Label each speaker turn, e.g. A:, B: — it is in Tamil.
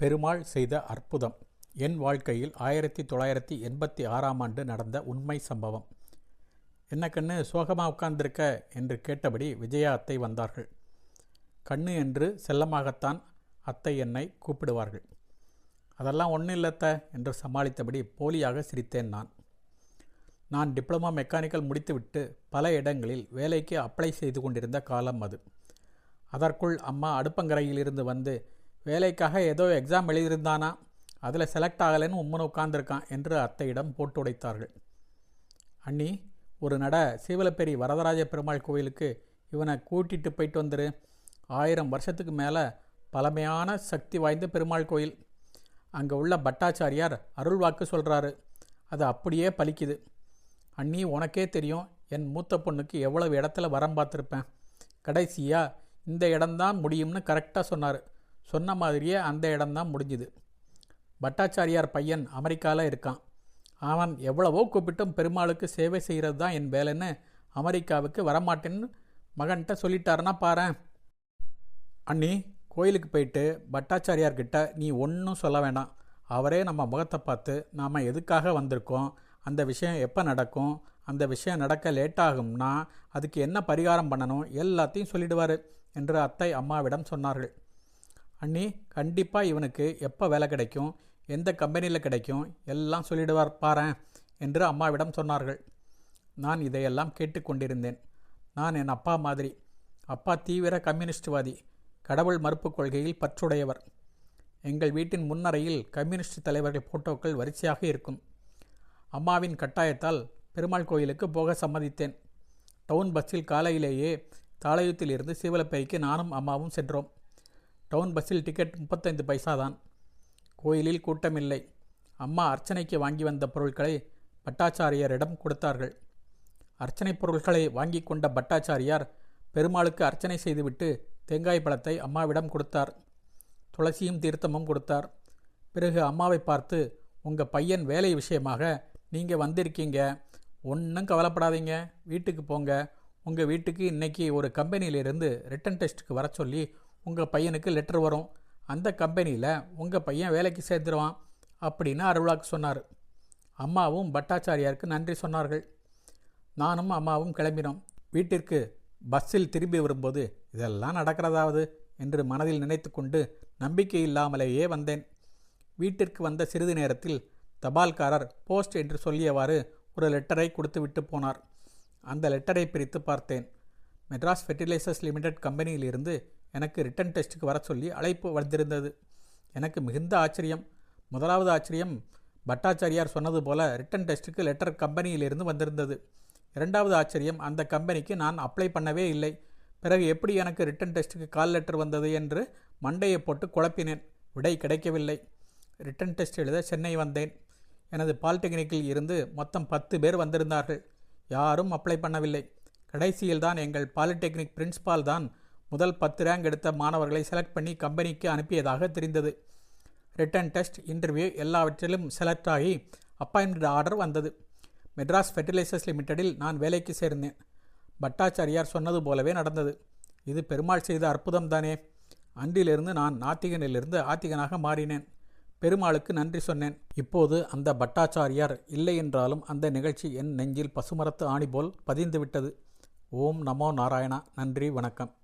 A: பெருமாள் செய்த அற்புதம். என் வாழ்க்கையில் ஆயிரத்தி தொள்ளாயிரத்தி எண்பத்தி ஆறாம் ஆண்டு நடந்த உண்மை சம்பவம். என்ன கண்ணு சோகமாக உட்கார்ந்திருக்க? என்று கேட்டபடி விஜயா அத்தை வந்தார்கள். கண்ணு என்று செல்லமாகத்தான் அத்தை என்னை கூப்பிடுவார்கள். அதெல்லாம் ஒன்றும் இல்லத்த என்று சமாளித்தபடி போலியாக சிரித்தேன் நான். நான் டிப்ளமா மெக்கானிக்கல் முடித்துவிட்டு பல இடங்களில் வேலைக்கு அப்ளை செய்து கொண்டிருந்த காலம் அது. அதற்குள் அம்மா அடுப்பங்கரையிலிருந்து வந்து வேலைக்காக ஏதோ எக்ஸாம் எழுதியிருந்தானா? அதில் செலக்ட் ஆகலைன்னு உம்மன் உட்காந்துருக்கான் என்று அத்தையிடம் போட்டு உடைத்தார்கள். அண்ணி ஒரு நட சீவலப்பேரி வரதராஜ பெருமாள் கோயிலுக்கு இவனை கூட்டிட்டு போயிட்டு வந்துரு. ஆயிரம் வருஷத்துக்கு மேலே பழமையான சக்தி வாய்ந்த பெருமாள் கோயில். அங்கே உள்ள பட்டாச்சாரியார் அருள் வாக்கு சொல்கிறாரு அது அப்படியே பலிக்குது. அண்ணி உனக்கே தெரியும் என் மூத்த பொண்ணுக்கு எவ்வளவு இடத்துல வரம் பார்த்துருப்பேன். கடைசியாக இந்த இடம்தான் முடியும்னு கரெக்டாக சொன்னார். சொன்ன மாதிரியே அந்த இடம்தான் முடிஞ்சுது. பட்டாச்சாரியார் பையன் அமெரிக்காவில் இருக்கான். அவன் எவ்வளவோ கூப்பிட்டும் பெருமாளுக்கு சேவை செய்கிறது தான் என் வேலைன்னு அமெரிக்காவுக்கு வரமாட்டேன்னு மகன்கிட்ட சொல்லிட்டாருன்னா பாரேன் அண்ணி கோயிலுக்கு போயிட்டு பட்டாச்சாரியார்கிட்ட நீ ஒன்றும் சொல்ல வேண்டாம் அவரே நம்ம முகத்தை பார்த்து நாம் எதுக்காக வந்திருக்கோம்? அந்த விஷயம் எப்போ நடக்கும்? அந்த விஷயம் நடக்க லேட் ஆகும்னா அதுக்கு என்ன பரிகாரம் பண்ணணும்? எல்லாத்தையும் சொல்லிடுவார் என்று அத்தை அம்மாவிடம் சொன்னார்கள். அண்ணி கண்டிப்பாக இவனுக்கு எப்போ வேலை கிடைக்கும் எந்த கம்பெனியில் கிடைக்கும் எல்லாம் சொல்லிடுவார் பாரேன் என்று அம்மாவிடம் சொன்னார்கள். நான் இதையெல்லாம் கேட்டுக்கொண்டிருந்தேன் நான் என் அப்பா மாதிரி. அப்பா தீவிர கம்யூனிஸ்ட்வாதி கடவுள் மறுப்பு கொள்கையில் பற்றுடையவர். எங்கள் வீட்டின் முன்னறையில் கம்யூனிஸ்ட் தலைவர்கள் போட்டோக்கள் வரிசையாக இருக்கும். அம்மாவின் கட்டாயத்தால் பெருமாள் கோயிலுக்கு போக சம்மதித்தேன். டவுன் பஸ்ஸில் காலையிலேயே தாளையத்திலிருந்து சீவலப்பைக்கு நானும் அம்மாவும் சென்றோம். டவுன் பஸ்ஸில் டிக்கெட் முப்பத்தைந்து பைசா தான் கோயிலில் கூட்டமில்லை. அம்மா அர்ச்சனைக்கு வாங்கி வந்த பொருட்களை பட்டாச்சாரியாரிடம் கொடுத்தார்கள். அர்ச்சனை பொருட்களை வாங்கி கொண்ட பட்டாச்சாரியார் பெருமாளுக்கு அர்ச்சனை செய்துவிட்டு தேங்காய் பழத்தை அம்மாவிடம் கொடுத்தார். துளசியும் தீர்த்தமும் கொடுத்தார். பிறகு அம்மாவை பார்த்து உங்கள் பையன் வேலை விஷயமாக நீங்கள் வந்திருக்கீங்க. ஒன்றும் கவலைப்படாதீங்க. வீட்டுக்கு போங்க. உங்கள் வீட்டுக்கு இன்னைக்கு ஒரு கம்பெனியிலிருந்து ரிட்டன் டெஸ்ட்டுக்கு வர சொல்லி உங்கள் பையனுக்கு லெட்டர் வரும். அந்த கம்பெனியில் உங்கள் பையன் வேலைக்கு சேர்ந்துருவான் அப்படின்னு அருளாக்கு சொன்னார். அம்மாவும் பட்டாச்சாரியாருக்கு நன்றி சொன்னார்கள். நானும் அம்மாவும் கிளம்பினோம். வீட்டிற்கு பஸ்ஸில் திரும்பி வரும்போது இதெல்லாம் நடக்கிறதாவது என்று மனதில் நினைத்து கொண்டு நம்பிக்கை இல்லாமலேயே வந்தேன். வீட்டிற்கு வந்த சிறிது நேரத்தில் தபால்காரர் போஸ்ட் என்று சொல்லியவாறு ஒரு லெட்டரை கொடுத்து விட்டு போனார். அந்த லெட்டரை பிரித்து பார்த்தேன். மெட்ராஸ் ஃபெர்டிலைசர்ஸ் லிமிடெட் கம்பெனியிலிருந்து எனக்கு ரிட்டன் டெஸ்ட்டுக்கு வர சொல்லி அழைப்பு வந்திருந்தது. எனக்கு மிகுந்த ஆச்சரியம். முதலாவது ஆச்சரியம் பட்டாச்சாரியார் சொன்னது போல ரிட்டன் டெஸ்ட்டுக்கு லெட்டர் கம்பெனியிலிருந்து வந்திருந்தது. இரண்டாவது ஆச்சரியம் அந்த கம்பெனிக்கு நான் அப்ளை பண்ணவே இல்லை. பிறகு எப்படி எனக்கு ரிட்டன் டெஸ்ட்டுக்கு கால் லெட்டர் வந்தது என்று மண்டையை போட்டு குழப்பினேன். விடை கிடைக்கவில்லை. ரிட்டன் டெஸ்ட் எழுத சென்னை வந்தேன். எனது பாலிடெக்னிக்கில் இருந்து மொத்தம் பத்து பேர் வந்திருந்தார்கள். யாரும் அப்ளை பண்ணவில்லை. கடைசியில் தான் எங்கள் பாலிடெக்னிக் பிரின்ஸ்பால் தான் முதல் பத்து ரேங்க் எடுத்த மாணவர்களை செலக்ட் பண்ணி கம்பெனிக்கு அனுப்பியதாக தெரிந்தது. ரிட்டன் டெஸ்ட் இன்டர்வியூ எல்லாவற்றிலும் செலக்ட் ஆகி அப்பாயின்மெண்ட் ஆர்டர் வந்தது. மெட்ராஸ் ஃபெர்டிலைசர்ஸ் லிமிட்டெடில் நான் வேலைக்கு சேர்ந்தேன். பட்டாச்சாரியார் சொன்னது போலவே நடந்தது. இது பெருமாள் செய்த அற்புதம் தானே. அன்றிலிருந்து நான் நாத்திகனிலிருந்து ஆத்திகனாக மாறினேன். பெருமாளுக்கு நன்றி சொன்னேன். இப்போது அந்த பட்டாச்சாரியார் இல்லை என்றாலும் அந்த நிகழ்ச்சி என் நெஞ்சில் பசுமரத்து ஆணி போல் பதிந்துவிட்டது. ஓம் நமோ நாராயணா. நன்றி வணக்கம்.